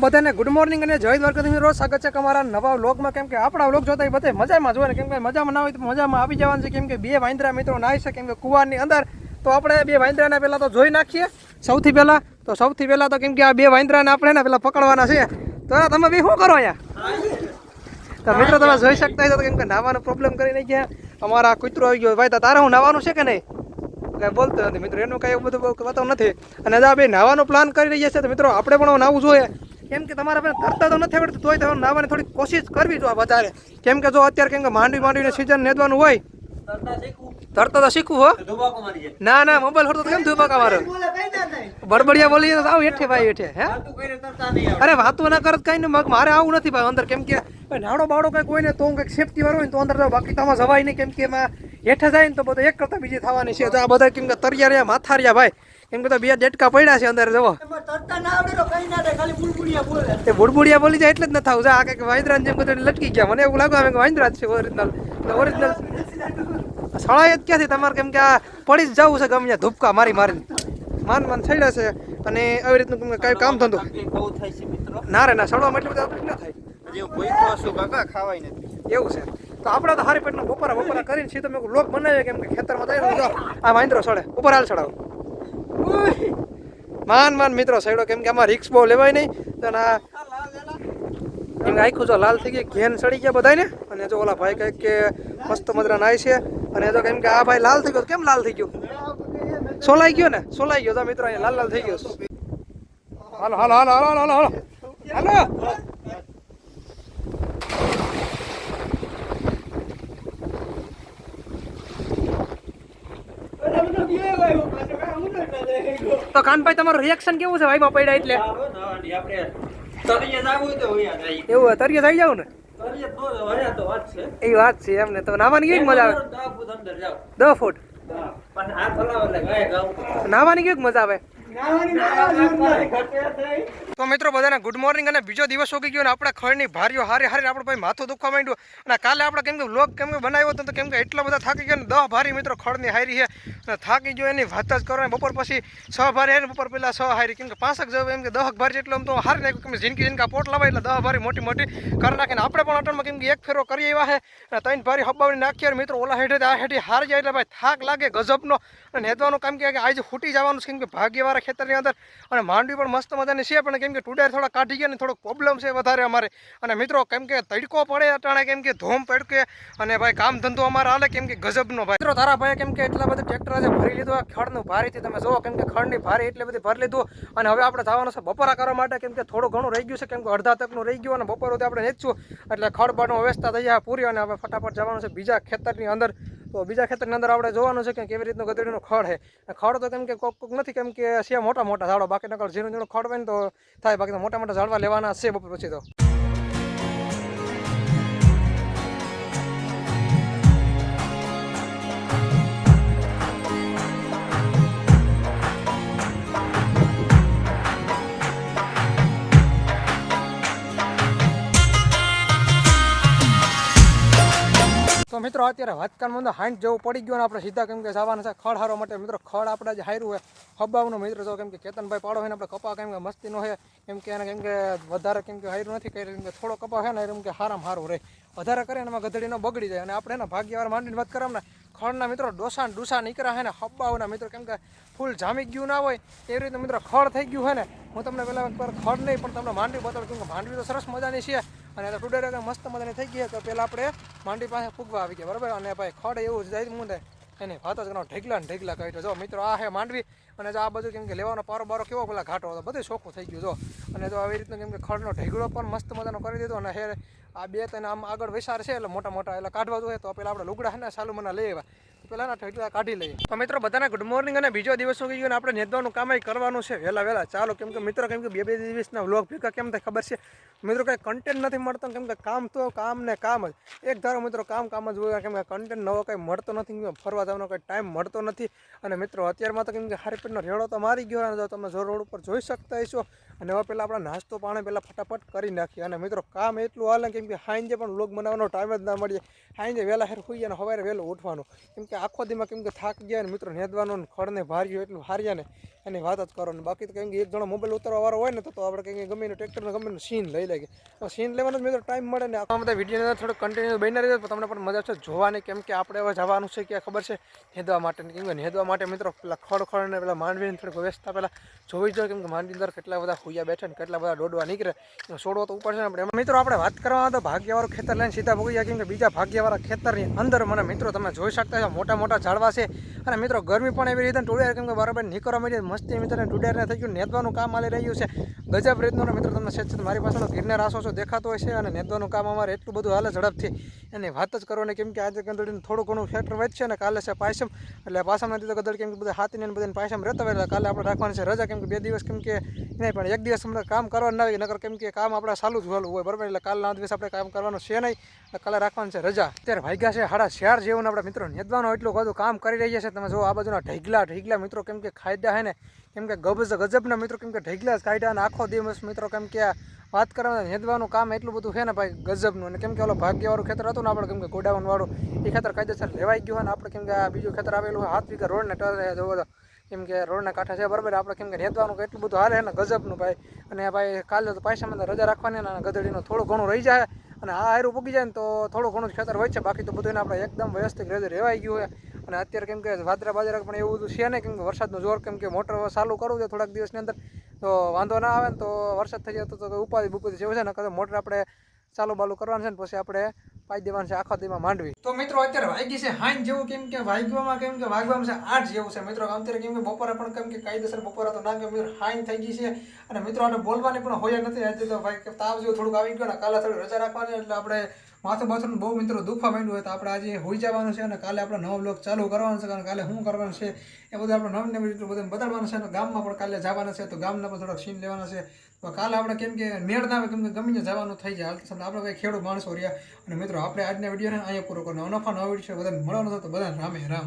બધાને good morning અને જય દ્વારકાધીશ રોજ સ્વાગત છે અમારા નવા વ્લોગમાં. કેમ કે આપણા વ્લોગ જોતા બધા મજામાં જોવે ને? કેમ કે મજામાં ના હોય તો મજામાં આવી જવાનું છે. કેમ કે બે વાંદરા મિત્રો નાય છે, કેમ કે કુવાની અંદર. તો આપણે બે વાંદરાને પહેલાં તો જોઈ નાખીએ. સૌથી પહેલાં તો સૌથી પહેલાં તો કેમ કે આ બે વાંદરાને આપણે ને પહેલાં પકડવાના છે. તો તમે બી શું કરો અહીંયા? તો મિત્રો તમે જોઈ શકતા હોય તો કેમ કે નાવાનો પ્રોબ્લેમ કરી નાખ્યા. અમારા કૂતરો આવી ગયો. ભાઈ તારે હું નાવાનું છે કે નહીં? કાંઈ બોલતો નથી. મિત્રો, એનું કાંઈ એવું બધું વાતો નથી. અને આ બે નાવાનો પ્લાન કરી રહ્યા છે, તો મિત્રો, આપણે પણ નાવું જોઈએ. કેમ કે તમારા પાસે તરતા તો નથી આવડતું, તોય તમે નાવાની થોડી કોશિશ કરવી જોઈએ વધારે કેમ કે જો અત્યારે કેમ કે માંડવી માંડવીને સિઝન નેદવાનું હોય. તરતા તો શીખવું હો. ના ના મોબાઈલ હોતો કેમ થયું પાકા મારો બડબડિયા બોલી આવ હેઠે ભાઈ હેઠે, હે? અરે વાતો ના કરત કઈ ને મારે આવું નથી ભાઈ અંદર. કેમ કે નાડો બાડો કઈ કોઈ ને તો હું કંઈક સેફટી વાળો હોય તો અંદર જાવ બાકી તમારે જવાય નહીં. કેમ કે એમાં હેઠે જાય ને તો બધું એક કરતા બીજી થવાની છે. તો આ બધા કેમ કે તરિયા રહ્યા માથા રહ્યા ભાઈ. કેમ કે તો બે ડેટકા પડ્યા છે અંદર જવો એ બુડબુડિયા બોલી જાય એટલે જ ન થાવ આ કંઈક વાંદરા જેમ બધું લટકી ગયા. મને એવું લાગે કે વાંદરા છે ઓરિજિનલ ઓરિજિનલ સળાય જ ક્યાંથી તમારે કેમ કે આ પડી જ જવું છે ગમે ત્યાં. ધૂપકા મારી મારી માન માન છેડ્યા છે. અને આવી રીતનું કેમ કે કઈ કામ ધંધો ના રે ના સળવામાં એટલું બધું આપણે ના થાય. એવું છે તો આપણે તો હારી પેટના બપોરા બપોરા કરીને સીધો મેં લોક બનાવીએ કેમ કે ખેતરમાં જઈને જો આ વાંદરો સડે. ઉપર હાલ ચડાવો માન માન મિત્રો સડ્યો કેમ કે આમાં રિક્સ બહુ લેવાય નહીં. તો આ એમ આખું જો લાલ થઈ ગઈ ઘેન સડી ગયા બધાને અને જો ઓલા ભાઈ કંઈક કે મસ્ત મજરા નાય છે. અને જો કેમ કે આ ભાઈ લાલ થઈ ગયો કેમ લાલ થઈ ગયો? સોલાઈ ગયો ને, સોલાઈ ગયો. તો મિત્રો, અહીંયા લાલ લાલ થઈ ગયો. હાલો હાલો હાલો હાલો હાલો હાલો. હાલો. તો કાનભાઈ તમારું રિએક્શન કેવું છે? ભાઈમાં પડ્યા એટલે? એવું તરીકે થઈ જાવ ને? એ વાત છે એમને તો નાવાની કેવી મજા આવે? દસ ફૂટ નાવાની કેવી મજા આવે? તો મિત્રો બધાને ગુડ મોર્નિંગ અને બીજો દિવસ ઉગી ગયો અને આપણે ખળની ભારીઓ હારે હારે આપણે ભાઈ માથું દુખવા માંડ્યું. અને કાલે આપણે કેમ કે લોક કેમ કે બનાવ્યો હતો તો કેમ કે એટલા બધા થાકી ગયા ને દહ ભારી મિત્રો ખળની હારી છે. અને થાકી ગયો એની વાત જ કરો બપોર પછી છ ભારી હારી બપોર પહેલાં છ હારી. કેમ કે પાંસક જવું એમ કે દહ ભારી જેટલું એમ તો હારી નાખ્યું. કેમ કે જિંદગી જિંદગા પોટ લાવે એટલે દહ ભારી મોટી મોટી કરી નાખીને આપણે પણ અટલમાં કેમ કે એક ફેરો કરી આવ્યા છે. અને ત્રણ ભારી હબાવી નાખીએ અને મિત્રો ઓલા હેઠે આ હેઠી હારી જાય એટલે ભાઈ થાક લાગે ગજબનો. અને હેદવાનું કામ કે આજે ફૂટી જવાનું છે. કેમ કે ભાગ્યવાળા ખેતરની અંદર. અને માંડવી પણ મસ્ત મજાની છે, પણ કેમ કે ટુડેર થોડા કાઢી ગયા ને થોડોક પ્રોબ્લેમ છે વધારે અમારે. અને મિત્રો, કેમ કે તડકો પડે અટાણે, કેમ કે ધોમ પડકે. અને ભાઈ, કામ ધંધો અમારે હાલે, કેમ કે ગજબનો ભાઈ. મિત્રો, તારા ભાઈ કેમ કે એટલા બધા ટ્રેક્ટર આજે ભરી લીધું ખડનું ભારીથી તમે જુઓ, કેમ કે ખડની ભારી એટલે બધી ભરી લીધું. અને હવે આપણે જવાનું છે બપોરા કરવા માટે, કેમ કે થોડું ઘણું રહી ગયું છે, કેમ કે અડધા તકનું રહી ગયું અને બપોર સુધી આપણે નેચશું. એટલે ખડ બારનું વ્યવસ્થા થઈ જાય પૂરી, અને હવે ફટાફટ જવાનું છે બીજા ખેતરની અંદર. તો બીજા ખેતરની અંદર આપણે જોવાનું છે કે કેવી રીતનું ગધેડીનું ખડ છે. ખડ તો કેમ કે કોક કોક નથી, કેમ કે છે મોટા મોટા ઝાડો બાકી નકર ઝીણું ઝીણું ખડ હોય ને તો થાય, બાકી તો મોટા મોટા ઝાડવા લેવાના છે બપોર પછી તો. તો મિત્રો અત્યારે વાતકાનમાં હાંડ જેવું પડી ગયું ને આપણે સીધા કેમ કે જવાના છે ખડ હારવા માટે. મિત્રો ખડ આપણે જે હાર્યું હોય હબાવનો મિત્ર છો કેમ કે કેતનભાઈ પાડો હોય ને આપણે કપા કેમ કે મસ્તીનો છે કેમ કે એને કેમ કે વધારે કેમ કે હાર્યું નથી કરી કેમ કે થોડો કપા છે ને એમ કે હારામ હારું રહે વધારે કરે ને એમાં ન બગડી જાય અને આપણે એના ભાગ્યવાર માંડીને વાત કરે ને, ખડના મિત્રો ડોસા ને ડૂસા નીકળ્યા છે ને હબ્બાઓના મિત્રો કેમ કે ફૂલ જામી ગયું ના હોય, એવી રીતે મિત્રો ખડ થઈ ગયું હોય ને. હું તમને પહેલાં ખડ નહીં પણ તમને માંડવી બતાવું, કેમ કે માંડવી તો સરસ મજાની છે. અને તો ટુડે મસ્ત મજાની થઈ ગઈ તો પહેલાં આપણે માંડી પાસે ફૂગવા આવી ગયા, બરાબર? અને ભાઈ ખડ એવું જાય મુંડે. એની વાત જ કરો ઢેકલા ને ઢેકલા કહી જો મિત્રો, આ હે માંડવી. અને જો આ બધું કેમ કે લેવાનો પારો બારો કેવો પેલા ઘાટો હતો, બધું ચોખ્ખું થઈ ગયું, જો. અને જો આવી રીતનું કેમ કે ખડનો ઢેગડો પણ મસ્ત મજાનો કરી દીધો. અને હે, આ બે તને આમ આગળ વિસાર છે, એટલે મોટા મોટા, એટલે કાઢવા જોઈએ. તો પેલા આપણે લુગડા છે ને સાલું મને લઈ આવ્યા. ના ઠેકડા કાઢી લઈએ. તો મિત્રો, બધાને ગુડ મોર્નિંગ અને બીજો દિવસ ઉગી ગયો ને આપણે નેદવાનું કામ કરવાનું છે. વહેલા વહેલા ચાલો, કેમ કે મિત્રો કેમ કે બે બે દિવસના વ્લોગ ભેગા કેમ થાય ખબર છે? મિત્રો, કંઈ કન્ટેન્ટ નથી મળતો કેમ કે કામ તો કામ ને કામ જ. એક ધારો મિત્રો, કામ કામ જ હોય, કેમ કે કન્ટેન્ટ નવો કંઈ મળતો નથી ફરવા જવાનો કંઈ ટાઈમ મળતો નથી. અને મિત્રો, અત્યારમાં તો કેમ કે હારી પેટનો રેડો તો મારી ગયો અને તમે જો રોડ ઉપર જોઈ શકતા હશો, અને હવે પહેલાં આપણે નાસ્તો પાણી પહેલાં ફટાફટ કરી નાખીએ. અને મિત્રો, કામ એટલું હાલે કેમ કે હાંજે પણ વ્લોગ બનાવવાનો ટાઈમ જ ના મળીએ હાંજે વહેલા હેર હોઈએ અને સવારે વહેલું ઉઠવાનું. કેમ કે કે આખો દીમાં કેમ કે થાક ગયા ને મિત્રો નેદવાનો ને ખડને ભાર્યું એટલું હાર્યા ને એની વાત જ કરો ને બાકી તો કેમ કે એક જણો મોબાઈલ ઉતારવા વાળો હોય ને તો આપણે કંઈક ગમે ટ્રેક્ટરને ગમે સીન લઈ લે તો સીન લેવાનો મિત્રો ટાઈમ મળે ને આખા બધા વીડિયો થોડો કન્ટિન્યુ બની રહે તો તમને પણ મજા આવશે. જોવાની કેમ કે આપણે હવે જવાનું છે કે ખબર છે? હેદવા માટે કેમ કે હેદવા માટે મિત્રો પેલા ખડ ખડ ને પેલા માંડવીને થોડીક વ્યવસ્થા પહેલાં જોવી જોઈએ કેમ કે માંડવી અંદર કેટલા બધા હુયા બેઠા ને કેટલા બધા દોડવા નીકળે. છોડવો તો ઉપર છે ને આપણે મિત્રો આપણે વાત કરવા તો ભાગ્યવાળું ખેતર લઈને સીધા ભોગી ગયા કેમ કે બીજા ભાગ્યવાળા ખેતરની અંદર મને મિત્રો તમે જોઈ શકતા છો. મોટા મોટા ઝાડવા છે. અને મિત્રો, ગરમી પણ એવી રીતે ટુડેર કેમ કે બરાબર નીકળવા મળી મસ્તી મિત્રો ટુડેરને થઈ ગયું. નેતવાનું કામ હાલી રહ્યું છે. ગજબ રીતનું મિત્રો, તમને છે મારી પાસે ગિરનાર આસો છો, દેખાતો હોય છે અને નેદવાનું કામ અમારે એટલું બધું હાલે ઝડપથી. એની વાત જ કરો ને કેમ કે આજે ગંદડીને થોડું ઘણું ફેક્ટર વધશે અને કાલે છે પાયસમ. એટલે પાસમ નથી તો ગદડ કેમ કે બધા હાથીને બધાને પાયસમ રહેતા હોય, એટલે કાલે આપણે રાખવાની છે રજા. કેમ કે બે દિવસ કેમ કે નહીં, પણ એક દિવસ અમને કામ કરવાનું ના હોય, નકર કેમ કે કામ આપણે ચાલુ જ હોય, બરાબર? એટલે કાલના દિવસ આપણે કામ કરવાનું છે નહીં, કાલે રાખવાનું છે રજા. અત્યારે ભાગ્યા છે હાડા શિયાળ જેવું આપણા મિત્રો નેદવાનું એટલું બધું કામ કરી રહ્યા છે. તમે જો આ બાજુના ઢગલા ઢગલા મિત્રો કેમ કે ખાયદા હે ને, કેમ કે ગબજ ગજબના મિત્રો કેમ કે ઢગલા જ કાઢ્યા અને આખો દિવસ મિત્રો કેમ કે વાત કરવાનું, હેદવાનું કામ એટલું બધું છે ને ભાઈ, ગજબનું. અને કેમ કે ઓલો ભાગ્યવાળું ખેતર હતું ને આપણે, કેમ કે ગોડાઉનવાળું, એ ખેતર કાયદેસર લેવાઈ ગયું ને આપણે કેમ કે આ બીજું ખેતર આવેલું હાથ વીઘા રોડને ટરે જોવો કેમ કે રોડના કાંઠા છે, બરાબર. આપણે કેમ કે રહેવાનું એટલું બધું હાલે ને ગજબનું ભાઈ. અને ભાઈ કાલે તો પૈસામાં રજા રાખવાની ને ગધડીનું થોડું ઘણું રહી જાય. અને આ હારું પૂગી જાય ને તો થોડું ઘણું જ ખેતર હોય છે. બાકી તો બધું આપણે એકદમ વ્યવસ્થિત રીતે રહેવાઈ ગયું હોય અને અત્યારે કેમ કે વાદરા બાજરા પણ એવું બધું છે ને, કેમ કે વરસાદનું જોર, કેમ કે મોટર ચાલુ કરવું છે થોડાક દિવસની અંદર, તો વાંધો ના આવે ને તો વરસાદ થઈ જાય તો ઉપાધિ બુપાધિ જેવું છે. ને કદાચ મોટર આપણે ચાલુ બાલુ કરવાનું છે ને, પછી આપણે પાઈ દેવાનું છે, આખા દીમાં માંડવી. તો મિત્રો, અત્યારે વાગી છે હાઈન જેવું કેમ કે વાગવામાં કેમ કે વાગવામાં છે આઠ જેવું છે. મિત્રો અત્યારે કેમ કે બપોરે પણ કેમ કે કાયદેસર બપોરે તો ના કે મિત્રો થઈ ગઈ છે અને મિત્રો, આને બોલવાની પણ હોય નથી. આજે તો ભાઈ તાવ જેવું થોડુંક આવી ગયું ને કાલે થોડી રજા રાખવાની, એટલે આપણે માથું બાથું બહુ મિત્રો દુખવા માંડ્યું હોય તો આપણે આજે હોઈ જવાનું છે અને કાલે આપણે નવો બ્લોગ ચાલુ કરવાનો છે. કારણ કાલે શું કરવાનું છે એ બધું આપણે નવી નવી રીતે બધું બતાડવાનું છે અને ગામમાં પણ કાલે જવાના છે તો ગામના પણ થોડોક સીન લેવાના છે. તો કાલે આપણે કેમ કે મેળ ના આવે, કેમ કે ગમીને જવાનું થઈ જાય. હાલ આપણે કંઈ ખેડૂત માણસો રહ્યા અને મિત્રો, આપણે આજના વિડીયોને અહીંયા પૂરો કરવાનો નફા નવો વીડિયો બધાને મળવાનો હતો તો બધાને રામે રામ.